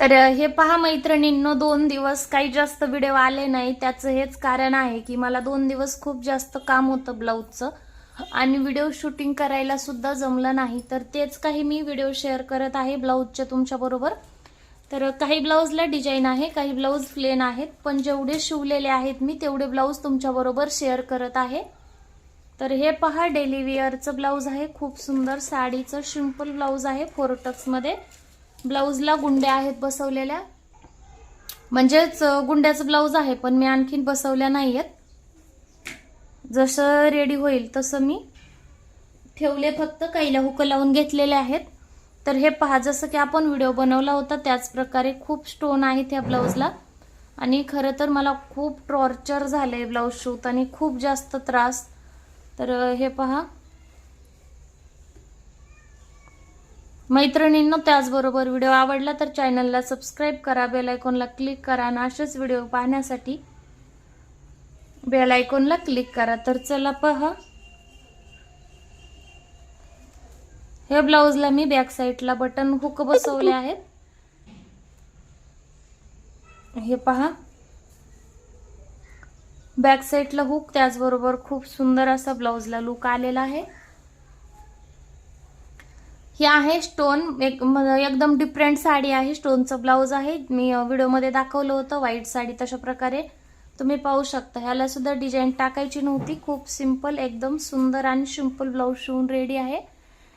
तर हे पहा मैत्रिणींनो दोन दिवस काही जास्त व्हिडिओ आले नाही. त्याचं हेच कारण आहे की मला दोन दिवस खूप जास्त काम होतं ब्लाऊजचं. आणि व्हिडिओ शूटिंग करायला सुद्धा जमलं नाही. तर तेच काही मी व्हिडिओ शेअर करत आहे ब्लाऊजचे तुमच्याबरोबर तर काही ब्लाऊजला डिझाईन आहे काही ब्लाऊज प्लेन आहेत. पण जेवढे शिवलेले आहेत मी तेवढे ब्लाऊज तुमच्याबरोबर शेअर करत आहे. तर हे पहा डेली वेअरचं ब्लाऊज आहे. खूप सुंदर साडीचं सिंपल ब्लाऊज आहे फोर टक्समध्ये. ब्लाऊजला गुंड्या आहेत बसवलेल्या. म्हणजेच गुंड्याचं ब्लाऊज आहे पण मी आणखीन बसवल्या नाही आहेत जसं रेडी होईल तसं मी ठेवले फक्त कैला हुकं लावून घेतलेले आहेत. तर हे पहा जसं की आपण व्हिडिओ बनवला होता त्याच प्रकारे खूप स्टोन आहेत ह्या ब्लाऊजला. आणि खरं तर मला खूप टॉर्चर झालं आहे ब्लाऊज शिवताना खूप जास्त त्रास. तर हे पहा. मैत्रिणींनो त्याचबरोबर व्हिडिओ आवडला तर चॅनलला सबस्क्राईब करा बेल आयकॉनला क्लिक करा आणि असेच व्हिडिओ पाहण्यासाठी बेल आयकॉनला क्लिक करा. तर चला पहा. हे ब्लाऊजला मी बॅक साईडला बटन हुक बसवले आहेत. हे पहा. बॅक साईडला हुक त्याचबरोबर खूप सुंदर असा ब्लाऊजला लुक आलेला आहे. ही आहे स्टोन एक म- एकदम डिफरंट साडी आहे स्टोनचं ब्लाऊज आहे. मी व्हिडिओमध्ये दाखवलं होतं व्हाईट साडी तशा प्रकारे. तुम्ही पाहू शकता. ह्याला सुद्धा डिझाईन टाकायची नव्हती. खूप सिंपल एकदम सुंदर आणि सिंपल ब्लाऊज शिवून रेडी आहे.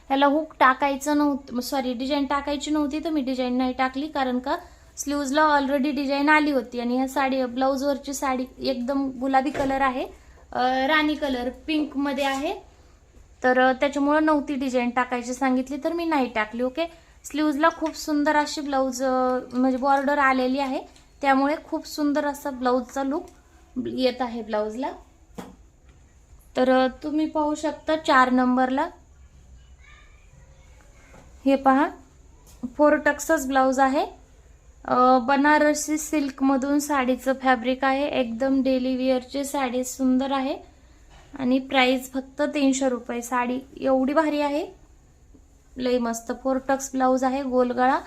ह्याला हुक टाकायचं नव्हतं सॉरी डिझाईन टाकायची नव्हती तर मी डिझाईन नाही टाकली कारण का स्लीव्जला ऑलरेडी डिझाईन आली होती आणि ह्या साडी ब्लाऊजवरची साडी एकदम गुलाबी कलर आहे. राणी कलर पिंकमध्ये आहे. तर त्याच्यामुळं नव्हती डिझाईन टाकायची सांगितली तर मी नाही टाकली ओके स्लीव्जला खूप सुंदर अशी ब्लाऊज म्हणजे बॉर्डर आलेली आहे. त्यामुळे खूप सुंदर असा ब्लाऊजचा लुक येत आहे ब्लाऊजला तर तुम्ही पाहू शकता चार नंबरला. हे पहा फोर टक्सच ब्लाऊज आहे बनारसी सिल्कमधून साडीचं फॅब्रिक आहे. एकदम डेली वेअरची साडी सुंदर आहे. आणि प्राईस फक्त तीनशे रुपये. साडी एवढी भारी आहे. लई मस्त. फोर टक्स ब्लाऊज आहे गोलगळा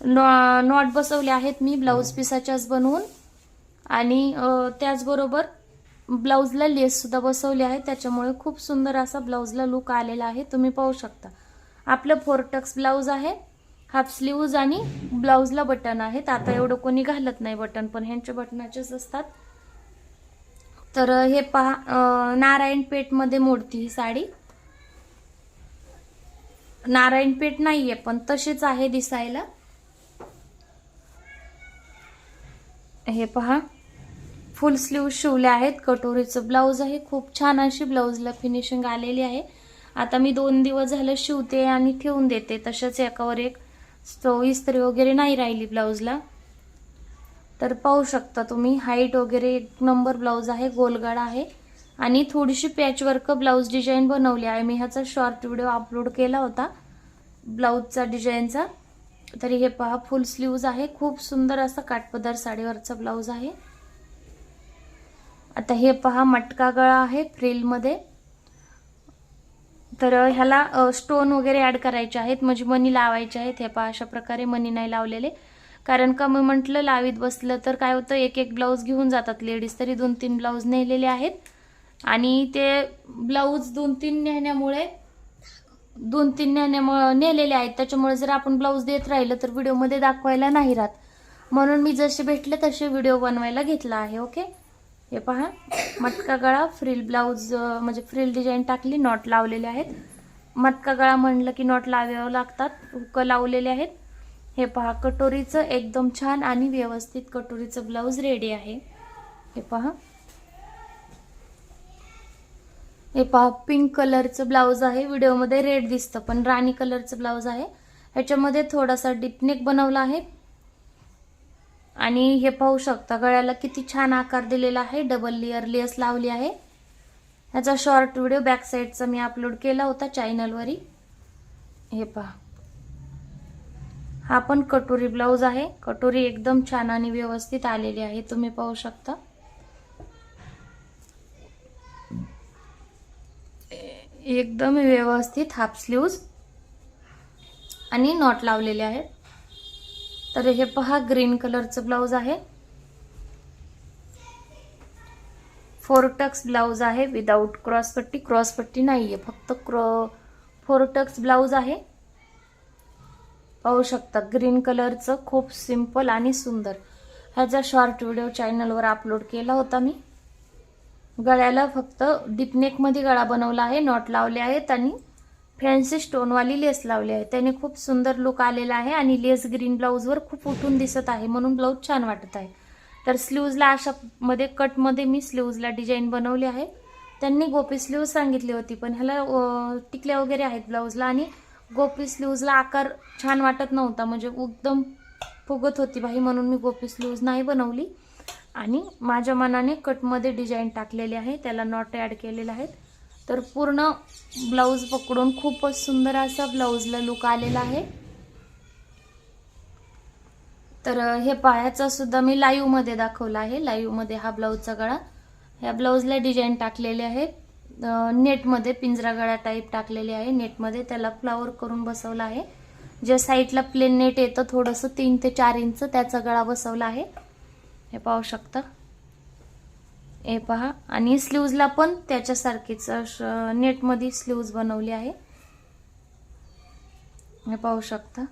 नॉ नॉट बसवले आहेत मी ब्लाऊज पिसाच्याच बनवून. आणि त्याचबरोबर ब्लाऊजला लेस सुद्धा बसवली आहे. त्याच्यामुळे खूप सुंदर असा ब्लाऊजला लुक आलेला आहे. तुम्ही पाहू शकता. आपलं फोर टक्स ब्लाऊज आहे. हाफ स्लीव्ज आणि ब्लाऊजला बटन आहेत. आता एवढं कोणी घालत नाही बटन पण ह्यांचे बटनाचेच असतात. तर हे पहा नारायण पेठमध्ये मोडती ही साडी. नारायण पेठ नाहीये पण तशीच आहे दिसायला. हे पहा फुल स्लीव शिवले आहेत कटोरीचं ब्लाऊज आहे खूप छान अशी ब्लाऊजला फिनिशिंग आलेली आहे. आता मी दोन दिवस झालं शिवते आणि ठेवून देते तशाच एकावर एक तो इस्त्री वगैरे नाही राहिली ब्लाऊजला. तर पाहू शकता तुम्ही हाईट वगैरे एक नंबर ब्लाऊज आहे गोलगडा आहे. आणि थोडीशी पॅचवर्क ब्लाऊज डिझाईन बनवली आहे. मी ह्याचा शॉर्ट व्हिडिओ अपलोड केला होता ब्लाऊजचा डिझाईनचा तरी हे पहा फुल स्लीव्ज आहे. खूप सुंदर असा काठपदर साडीवरचा ब्लाऊज आहे. आता हे पहा मटका गळा आहे फ्रिलमध्ये तर ह्याला स्टोन वगैरे ऍड करायचे आहेत. म्हणजे मनी लावायचे आहेत. हे पहा अशा प्रकारे मनी नाही लावलेले. कारण का मी म्हटलं लावीत बसलं तर काय होतं एक एक ब्लाऊज घेऊन जातात लेडीज तरी दोन तीन ब्लाऊज नेलेले आहेत. आणि ते ब्लाऊज दोन तीन नेण्यामुळे दोन तीन नेण्यामुळे नेलेले आहेत. त्याच्यामुळे जर आपण ब्लाऊज देत राहिलं तर व्हिडिओमध्ये दाखवायला नाही राहत. म्हणून मी जसे भेटले तसे व्हिडिओ बनवायला घेतला आहे ओके? हे पहा. मटका गळा फ्रिल ब्लाऊज म्हणजे फ्रिल डिझाईन टाकली नॉट लावलेले आहेत. मटका गळा म्हणलं की नॉट लावावं लागतात हुक लावलेले आहेत. हे पहा कटोरीचं एकदम छान आणि व्यवस्थित कटोरीचं ब्लाऊज रेडी आहे. हे पहा. हे पहा पिंक कलरचं ब्लाऊज आहे. व्हिडिओमध्ये रेड दिसतं पण राणी कलरचं ब्लाऊज आहे. ह्याच्यामध्ये थोडासा डिपनेक बनवला आहे. आणि हे पाहू शकता गळ्याला किती छान आकार दिलेला आहे. डबल लेअर लेस लावली आहे. ह्याचा शॉर्ट व्हिडिओ बॅक साईडचा मी अपलोड केला होता चॅनलवरी हे पहा. हा पण कटोरी ब्लाऊज आहे. कटोरी एकदम छान आणि व्यवस्थित आलेली आहे. तुम्ही पाहू शकता. एकदम व्यवस्थित हाफ स्लीव्ज आणि नॉट लावलेले आहेत. तर हे पहा ग्रीन कलरचं ब्लाऊज आहे. फोर टक्स ब्लाऊज आहे. विदाऊट क्रॉसपट्टी क्रॉसपट्टी आहे फक्त क्रॉ फोर टक्स ब्लाऊज आहे. पाहू शकता. ग्रीन कलरचं खूप सिंपल आणि सुंदर. ह्याचा शॉर्ट व्हिडिओ चॅनलवर अपलोड केला होता मी गळ्याला फक्त डिपनेकमध्ये गळा बनवला आहे नॉट लावले आहेत आणि फॅन्सी स्टोनवाली लेस लावली आहे. त्याने खूप सुंदर लुक आलेला आहे आणि लेस ग्रीन ब्लाऊजवर खूप उठून दिसत आहे म्हणून ब्लाऊज छान वाटत आहे. तर स्लीवजला अशा मध्ये कटमध्ये मी स्लीवजला डिझाईन बनवली आहे. त्यांनी गोपी स्लीव सांगितली होती पण ह्याला टिकल्या वगैरे आहेत ब्लाऊजला आणि गोपी स्लूजला आकार छान वाटत नव्हता म्हणजे एकदम फुगत होती बाई म्हणून मी गोपी स्लीव्ज नाही बनवली. आणि माझ्या मनाने कटमध्ये डिझाईन टाकलेले आहे त्याला नॉट ॲड केलेले आहेत. तर पूर्ण ब्लाऊज पकडून खूपच सुंदर असा ब्लाऊजला लुक आलेला आहे. तर हे पायाचा सुद्धा मी लाईव्हमध्ये दाखवला आहे. लाईव्हमध्ये हा ब्लाऊजचा गळा. ह्या ब्लाऊजला डिझाईन टाकलेले आहे नेटमध्ये पिंजरा गळा टाईप टाकलेले आहे. नेटमध्ये त्याला फ्लावर करून बसवलं आहे. जे साईडला प्लेन नेट येतं थोडंसं तीन ते चार इंच त्याचा गळा बसवला आहे. हे पाहू शकता. हे पहा. आणि स्लीवजला पण त्याच्यासारखीच नेटमध्ये स्लीव्ज बनवली आहे. हे पाहू शकता.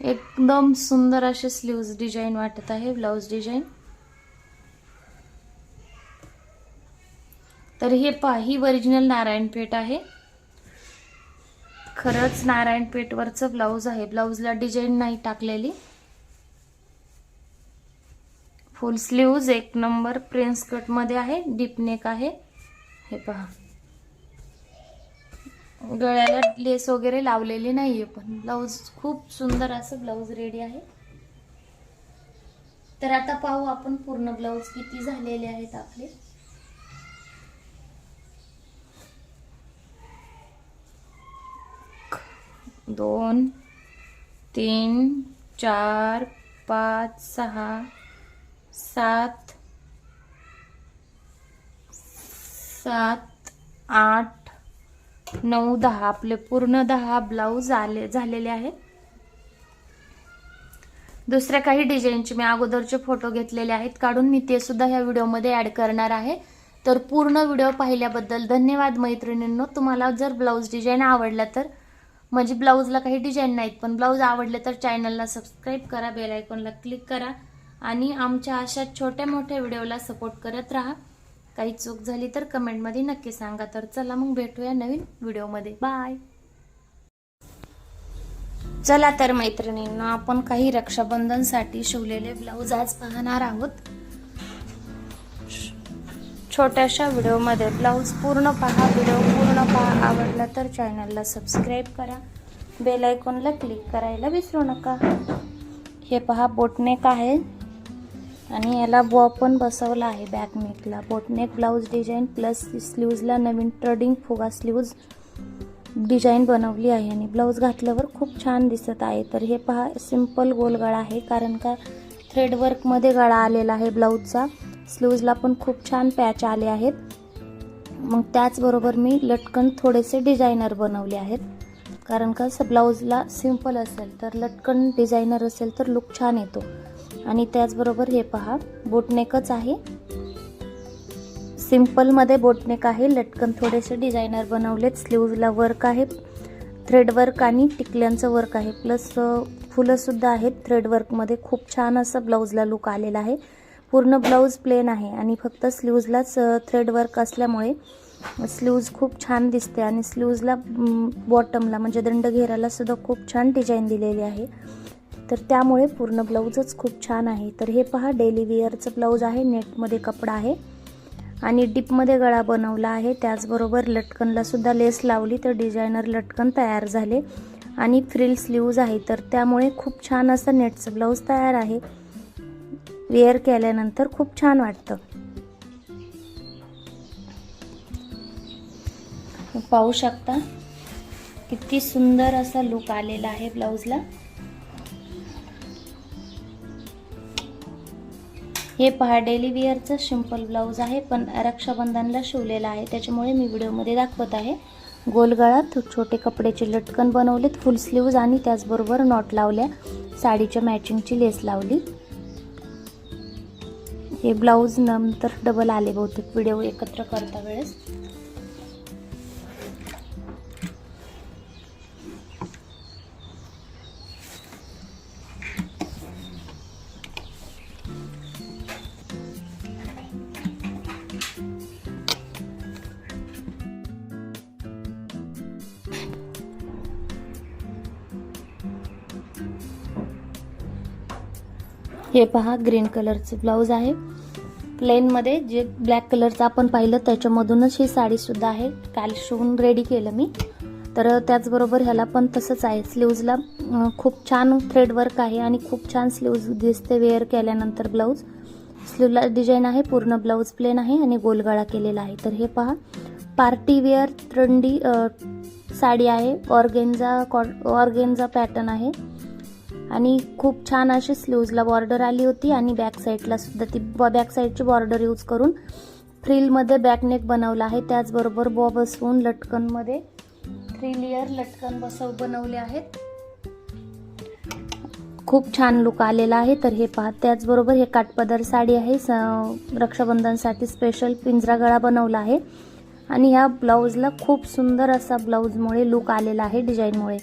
एकदम सुंदर असे स्लीव्ज डिझाईन वाटत आहे ब्लाऊज डिझाईन तर हे पहा ही ओरिजिनल नारायणपेठ आहे. खरंच नारायणपेठवरचं ब्लाऊज आहे. ब्लाऊजला डिझाईन नाही टाकलेली. फुल स्लीव्ज एक नंबर प्रिन्स कटमध्ये आहे. डीपनेक आहे. हे पहा. गळ्याला लेस वगैरे लावलेली नाही आहे पण ब्लाऊज खूप सुंदर असं ब्लाऊज रेडी आहे. तर आता पाहू आपण पूर्ण ब्लाऊज किती झालेले आहेत आपले. दोन तीन चार पाच सहा सात सात आठ नऊ दहा. आपले पूर्ण दहा ब्लाऊज आले झालेले आहेत. दुसऱ्या काही डिझाईनचे मी अगोदरचे फोटो घेतलेले आहेत. काढून मी ते सुद्धा ह्या व्हिडिओमध्ये ॲड करणार आहे. तर पूर्ण व्हिडिओ पाहिल्याबद्दल धन्यवाद मैत्रिणींनो. तुम्हाला जर ब्लाऊज डिझाईन आवडला तर म्हणजे ब्लाऊजला काही डिझाईन नाहीत पण ब्लाऊज आवडले तर चॅनलला सबस्क्राईब करा बेल आयकॉनला क्लिक करा आणि आमच्या अशा छोट्या मोठ्या व्हिडिओला सपोर्ट करत राहा. काही चूक झाली तर कमेंटमध्ये नक्की सांगा. तर चला मग भेटूया नवीन व्हिडिओमध्ये. बाय चला तर मैत्रिणींना आपण काही रक्षाबंधनसाठी शिवलेले ब्लाऊज आज पाहणार आहोत. छोट्याशा व्हिडिओमध्ये ब्लाऊज पूर्ण पहा व्हिडिओ पूर्ण पहा. आवडला तर चॅनलला सबस्क्राईब करा. बेल आयकॉनला क्लिक करायला विसरू नका. हे पहा बोटनेक आहे. आणि याला बॉ पण बसवला आहे बॅकनेकला boat neck blouse design plus स्लीव्जला नवीन ट्रेडिंग फुगा स्लीव्ज डिझाईन बनवली आहे. आणि ब्लाऊज घातल्यावर खूप छान दिसत आहे. तर हे पहा सिंपल गोल गळा आहे. कारण का थ्रेड वर्कमध्ये गळा आलेला आहे ब्लाऊजचा. स्लूजला पण खूप छान पॅच आले आहेत. मग त्याचबरोबर मी लटकन थोडेसे डिझायनर बनवले आहेत. कारण का ब्लाऊजला सिंपल असेल तर लटकन डिझायनर असेल तर लुक छान येतो. आणि त्याचबरोबर हे पहा बोटनेकच आहे. सिंपलमध्ये बोटनेक आहे. लटकन थोडेसे डिझायनर बनवलेत. स्लीवजला वर्क आहे. थ्रेड वर्क आणि टिकल्यांचं वर्क आहे. प्लस फुलंसुद्धा आहेत. थ्रेड वर्कमध्ये खूप छान असं ब्लाऊजला लुक आलेला आहे. पूर्ण ब्लाऊज प्लेन आहे आणि फक्त स्लीव्जलाच थ्रेड वर्क असल्यामुळे स्लीव्ज खूप छान दिसते आणि स्लीव्जला बॉटमला म्हणजे दंड घेराला सुद्धा खूप छान डिझाईन दिलेली आहे. तर त्यामुळे पूर्ण ब्लाऊजच खूप छान आहे. तर हे पहा डेली वेअरचं ब्लाऊज आहे नेटमध्ये कपडा आहे आणि डिपमध्ये गळा बनवला आहे. त्याचबरोबर लटकनलासुद्धा लेस लावली तर डिझायनर लटकन तयार झाले आणि फ्रिल स्लीव्ज आहे. तर त्यामुळे खूप छान असं नेटचं ब्लाऊज तयार आहे. वेअर केल्यानंतर खूप छान वाटतं. पाहू शकता किती सुंदर असा लुक आलेला आहे ब्लाऊजला हे पहा डेली वेअरचं सिंपल ब्लाऊज आहे पण रक्षाबंधनला शिवलेला आहे. त्याच्यामुळे मी व्हिडिओमध्ये दाखवत आहे. गोलगळात छोटे कपड्याचे लटकन बनवलेत फुल स्लीव्ज आणि त्याचबरोबर नॉट लावल्या. साडीच्या मॅचिंगची लेस लावली. हे ब्लाऊज नंतर डबल आले बहुतेक. व्हिडिओ एकत्र करता वेळेस. हे पहा ग्रीन कलरचं ब्लाऊज आहे. प्लेनमध्ये जे ब्लॅक कलरचं आपण पाहिलं त्याच्यामधूनच ही साडीसुद्धा आहे. काल शिवून रेडी केलं मी. तर त्याचबरोबर ह्याला पण तसंच आहे. स्लीव्जला खूप छान थ्रेड वर्क आहे आणि खूप छान स्लीव्ज दिसते वेअर केल्यानंतर ब्लाऊज स्लीवला डिझाईन आहे पूर्ण ब्लाऊज प्लेन आहे आणि गोलगळा केलेला आहे. तर हे पहा पार्टी वेअर ट्रंडी साडी आहे. ऑर्गेन्झा कॉ ऑर्गेन्झा पॅटर्न आहे. आणि खूप छान अशी स्लीव्जला बॉर्डर आली होती आणि बॅक साईडला सुद्धा ती बॅक साईडची बॉर्डर यूज करून फ्रिलमध्ये बॅकनेक बनवला आहे. त्याचबरोबर बॉ बसवून लटकनमध्ये थ्री लेअर लटकन बसव बनवले आहेत. खूप छान लुक आलेला आहे. तर हे पहा. त्याचबरोबर हे काटपदर साडी आहे. स रक्षाबंधनसाठी स्पेशल पिंजरा गळा बनवला आहे. आणि ह्या ब्लाऊजला खूप सुंदर असा ब्लाऊजमुळे लुक आलेला आहे. डिझाईनमुळे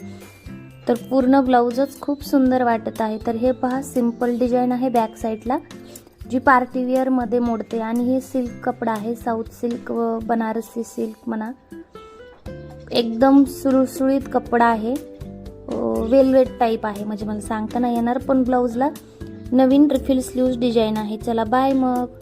तर पूर्ण ब्लाऊजच खूप सुंदर वाटत आहे. तर हे पहा सिंपल डिझाईन आहे बॅक साईडला जी पार्टीवेअरमध्ये मोडते आणि हे सिल्क कपडा आहे. साऊथ सिल्क व बनारसी सिल्क म्हणा. एकदम सुळसुळीत कपडा आहे. वेलवेट टाईप आहे. म्हणजे मला सांगता नाही येणार पण ब्लाऊजला नवीन रिफिल स्लीव्ज डिझाईन आहे. चला बाय मग.